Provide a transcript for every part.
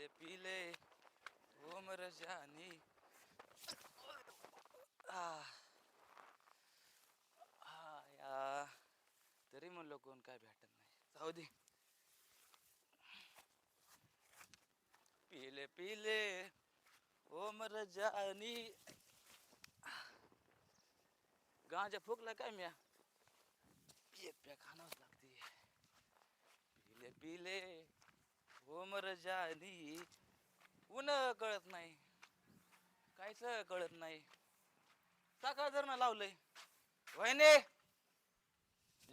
पिले पिले उमर जानी आ हा या तरी म्हणलं कोण काय भेटत नाही. जाऊ दे. पिले पिले उमर जानी गांजा फुकला काय म्या? एक प्या खाणावंच लागते पिले पिले उमर जानी ऊन कळत नाही. काहीच कळत नाही. सकाळ जर ना लावलंय. वहिने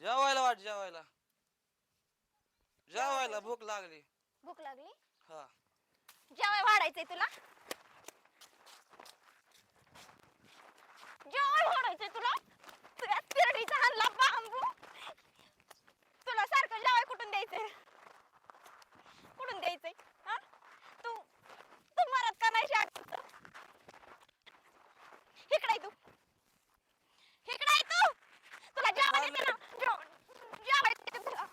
जेवायला वाट जेवायला. जेवायला भूक लागली. भूक लागली? हा. जेवाय वाढायचंय तुला? जेवाय वाढायचंय तुला? तुझ्या तिरडीचा हाणला बांबू. तुला सारखं जेवाय कुठून द्यायचंय कुठून द्यायचंय हा तू तू मरत का नाही शाट इकडे आहे तू इकडे आहे तू तुला जेवाय देते ना जेव- जेवाय देते तुला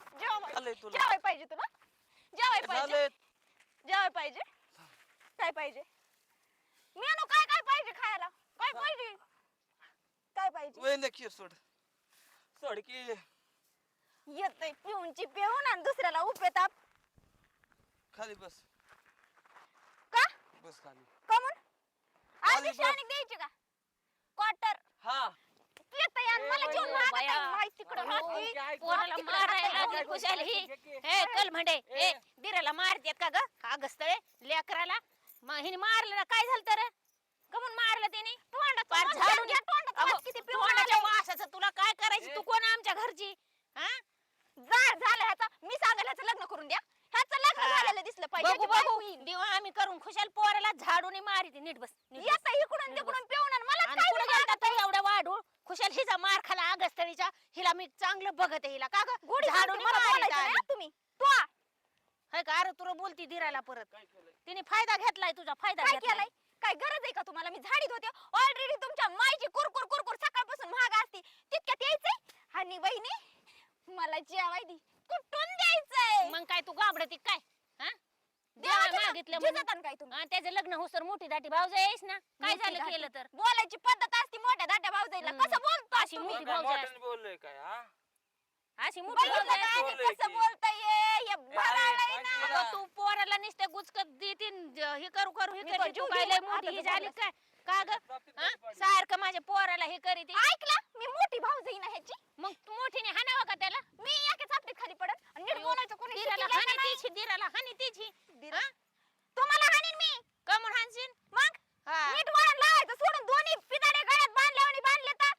जेवाय तुला. जेवाय पाहिजे तुला? जेवाय पाहिजे? जेवाय पाहिजे? काय पाहिजे? मेनू काय काय पाहिजे खायला? काय पाहिजे? काय पाहिजे? वहिने की सोड. सोड की. येतय पिऊनची पिऊन आणि दुसऱ्याला उपे ताप खाली बस. का? बस खाली. कमून? आधी. शानिक द्यायची का? क्वार्टर? हा. आणि मला जेवण मागत तिकडं. पोराला मारायला. लागली खुशाल ही. हे कल म्हणडे ए. हे दिराला मारतेत का ग? का गस्तळे लेकराला? मग हिने मारलं ना काय झालं तर? कमून मारलं त्याने तोंडात पार झाडून तोंडात किती. वासाचं तुला काय करायचं. तू कोण आमच्या घरची? हा? जा झालं ह्याचा. मी सांगायला लग्न करून द्या. ह्याचं लग्न. झालेलं दिसलं पाहिजे बघू बघू. आम्ही करून खुशाल. पोराला झाडून मारिते. नीट बस. येतं इकडून तिकडून आणि मला काय? गेलता तर एवढ्या वाढून खुशाल हिचा मार खाला आगस्तळीचा हिला मी चांगलं बघत आहे हिला. का ग? गोडी झाडून मला बोलायचं नाही हं तुम्ही. तो हाय का? अरे तुला बोलती धीराला परत. काय केलंय? तिने फायदा घेतलाय तुझा फायदा काय घेतलाय. केलंय? काय गरज आहे का तुम्हाला? मी झाडीत होते. ऑलरेडी तुमच्या मायची कुरकुर कुरकुर सकाळपासून महाग असती. तितक्यात यायचंय? आणि वहिनी मला जेवाय दी. कुठून द्यायचंय? मग काय तू घाबरती काय? हा? देवा मागितलं म्हणून. काय तुम्ही? हा, त्याचं लग्न होसर मोठी दाटी भाऊ येस ना? काय मोठी झालं. केलं तर? बोलायची पद्धत मोठ्या दाट्या भाऊजाईला. कसं बोलतो अशी? मोठी काय भाऊजाई मोठ्याने बोललोय काय हा अशी मोठी बघितलं भाऊजाई का असते. आधी बोललोय कसं की. बोलताय हे ना. अगं, तू पोराला नुसते गुचकत देतीन ज- हे करू करू हे मी तू काय? लय आता मोठी ही झाली बोललास. काय का ग बाबतीत हा? कधी पडली? सारखं माझ्या पोराला हे करीत ऐकलं मी मोठी भाऊजाई ना ह्याची मग तू मोठीने हाणावं का त्याला मी एका चापटीत खाली पडत आणि नीट बोलायचं कोणी शिकलेलं हानी नाही. तिची दिराला हानी तिची दिरा- हा? तुम्हाला हाणीन मी कमून हाणशील मग हा. नीट वळण लावायचं सोडून दोन्ही पिदाडे गळ्यात बांधल्या आणि बांधले तर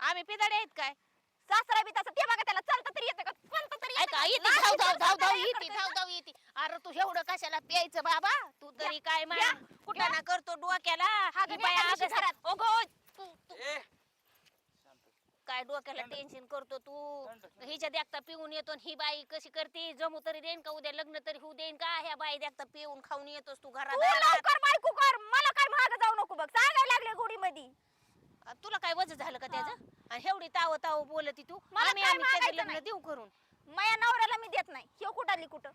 आम्ही पिदाडे आहेत काय? सासरा बी तसं ते बघा त्याला चालतं तरी येतं का? पंत तरी येतं ऐका का? येते धाव धाव धाव धाव येते धाव धाव येते अरे तू एवढं कशाला प्यायचं बाबा? तू तरी काय या, मान कुठं ना करतो डोक्याला. हा ही घरात. अगो तू तू. ए. काय डोक्याला थंड. टेन्शन करतो तू? थंड. हिच्या देखता पिऊन येतो आणि ही बाई कशी करते? जमू तरी देईन का उद्या लग्न तरी होऊ देईन का? ह्या बाई देखता पिऊन खाऊन येतोस तू तू घरात. लवकर बायको कर. मला काय महाग जाऊ नको बघ. सांगायला लागले गोडी मध्ये तुला काय वज झालं का त्याचं? आणि एवढी ताव ताव बोलती तू मला आम्ही काय आम्ही लग्न नाही. देऊ करून माझ्या नवऱ्याला मी देत नाही हे कुठाली कुठं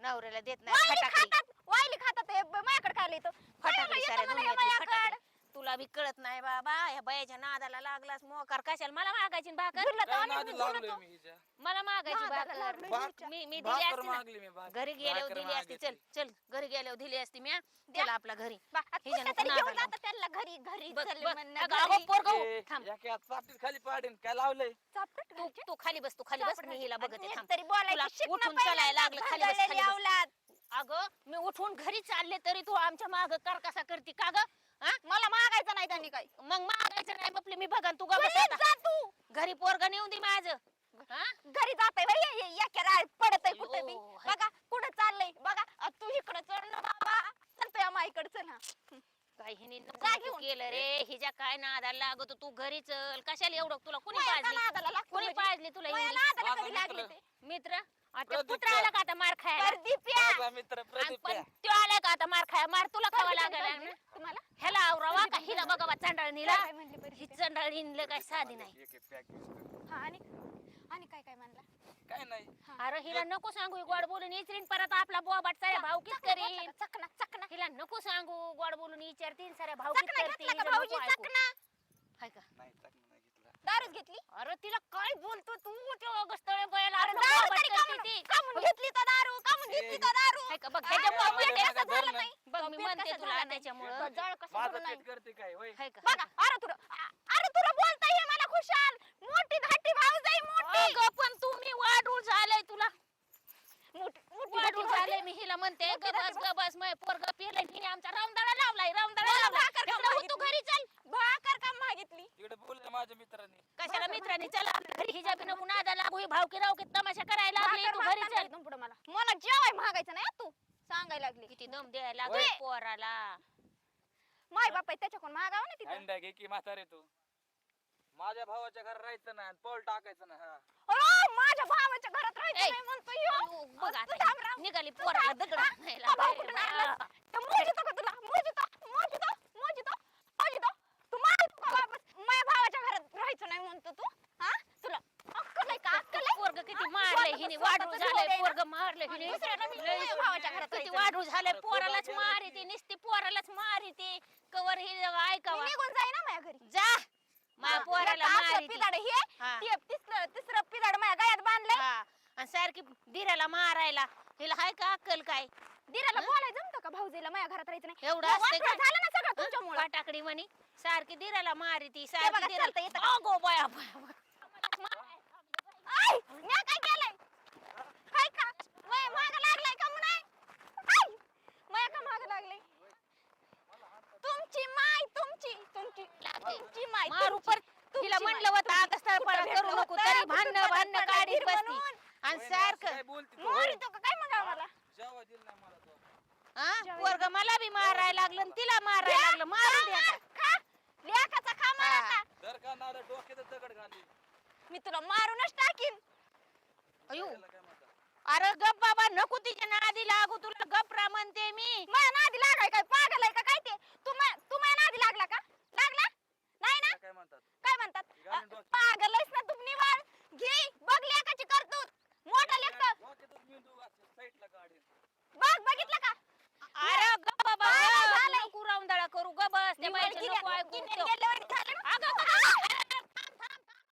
नवऱ्याला देत नाही वायली फटाकडी खातात वायली खातात हे ब- माझ्याकडे काय येतं फटाकडी साऱ्या मला दुनियेतली माझ्याकडं. फटाकडी. तुला बी कळत नाही बाबा ह्या बायाच्या नादाला लागलास मोकार कशाला मला मागायची ना भाकर काय नादी लागलोय. मी हिच्या मला मागायची नादाला भाकर लागलोय भा- हिच्या. मी मी दिली भाकर असती ना मागली मी भाकर. घरी गेल्यावर भाकर दिली असती चल मागितली. चल घरी गेल्यावर दिली असती मी. चला आपला घरी त्याला घरी चल. म्हणणं अगं, घरी. अगं, पोरगं, ए, थांब. एका हात चापटीत खाली पाडीन काय लावलंय चापट तू घालते. तू खाली बस तू खाली बस मी हिला थांब तरी बोलायचं तुला शिक ना उठून पहिल्यांदा. चालायला लागलं खाली बस खाली बस. अवलाद. अगं मी उठून घरी चालले तरी तू आमच्या माग कर कसा करते का ग हा? मला मागायचं नाही त्यांनी काही मग मागायचं नाही बापले मी बघा तू गा बस घरी आता. जा तू घरी पोरगा नेऊन दे माझं हा घरी जाताय बाई या केरा पडत आहे कुठे बी अयो, हाय. बघा कुठं चाललंय बघा अ, तू इकडं चढ ना बाबा चलतो या माईकडे चल हा काय हिने नको जा नको घेऊन. केलं रे. हिच्या काय नादाला लागत? तू घरी चल. कशाला एवढं तुला कुणी नादाला पाजली? लागतो कुणी म्हणजे? पाजली तुला? नादाला कधी लागले मित्र. ते? मित्र आता प्रदीप पुत्र या. आला का आता मार खायला? माझा मित्र आणि प्रदीप पण या. त्यो आला का आता मार खाया मार तुला खावा लागायला म्हणली तुम्हाला? ह्याला आवरावा का? हिला बघा बा चांडाळणीला काय म्हणली बरं ही ती? काय साधी नाही. एक- एक pack दिसतं. हा आणि आणि काय काय म्हणला? काय नाही. अरे हिला नको सांगू ही गोड बोलून इचरीन परत आपला बोबाट साऱ्या भाऊ किस करीन. विचारतीन साऱ्या चकना करते घेतला का हिचं भाऊजी? नको ऐकू. चकना. हाय का? नाही चकना नाही घेतला. दारूच घेतली? अरे तिला काय बोलतो तू? त्या अगस्तळे बयाला अरे अरे दारू तरी कामून- ती कामून घेतली तर दारू कामून घेतली तर दारू. हाय का? बघ तो झाला नाही. तो मी म्हणते तुला झाला? त्याच्यामुळं. तो जळ कसं भरलं नाही? पेट करते काय होय? हाय का? बघा अरे तुला अ- अरे तुला बोलता ये मला खुशाल. मोठी धाटी मोठी. अगं पण तुम्ही वाढूळ झालंय तुला. मोठी मोठी वाढूळ धाटी झालंय मी हिला म्हणते गबस गबस मग पोरग पिरलंय. हिने आमचा लावलाय रामदाडा मला लावलाय भाकर का इकडं हो तू मागितली? घरी चल भाकर का मागितली तिकडे बोलले माझ्या मित्रांनी कशाला मित्रांनी चला आपल्या घरी हिच्या बिना कुणा आदा भावकी रावकी तमाशा करायला लागली तू घरी चल पुढं मला मला जेवाय मागायचं नाही हं तू सांगायला लागली किती दम द्यायला पोराला माय बाप आहे त्याच्याकडून मागावं ना तिथं अंडा घे की म्हातारे तू माझ्या भावाच्या घर राहायचं ना पळ टाकायचं ना हा अरे माझ्या भावाच्या घरात राहायचं ए, नाही म्हणतो ह्यो. अयो, बघ तू आता थांब राव. निघाली तू पोराला थांब. दगड हा? आणायला आणलास? ते मोजितो का तुला मोजितो मोजितो मोजितो मोजितो तू मारितो का वापस माझ्या भावाच्या घरात राहायचं नाही म्हणतो तू हा तुला अक्कल आहे का अक्कल आहे पोरग किती हा? मारलंय स्वतःचं- हिने स्वतःचं वाढू जीव झालंय. पोरग मारलंय हिने दुसऱ्याला मी लय- माझ्या भावाच्या घरात किती राहायचं. वाढू झालंय पोरालाच पोरं मारी गेलं ती नुसती पोरालाच मारी ती कवर ही मी ऐकावा. निघून जाई ना माझ्या घरी. जा. माझ्या हा, पोराला एक असलं मारी ती. पिदाड हे हा. ते तिसरं तिसरं पिदाड माझ्या गळ्यात बांधलंय. हा. आणि सारखी धीराला मारायला. हिला हाय का अक्कल काय? दिराला बोलायला जमतं का भाऊजीला? माझ्या घरात राहायचं नाही. एवढं मग असते वाटलं झालं ना सगळं तुमच्यामुळे. टाकडी म्हणी. सारखी धीराला मारी ती बघा, सारखी चालतं येतं धीराला का? अगो बया बया आय केलंय काय आणि सारखं मोरी तो काय म्हणावं मला? हा? पोरग मला बी मारायला लागलं आणि तिला मारायला लागलं. मारून लेखाचा खा. मला मी तुला मारूनच टाकीन. अयो. अरे गप बाबा नको तिच्या नादी लागू तुला गप म्हणते मी. मला नादी लागाय काय? पागल आहे का काय ते? तू मा- नादी लागला का? लागला? नाही ना? काय म्हणतात? काय म्हणतात? पागल आहेस ना तुम्ही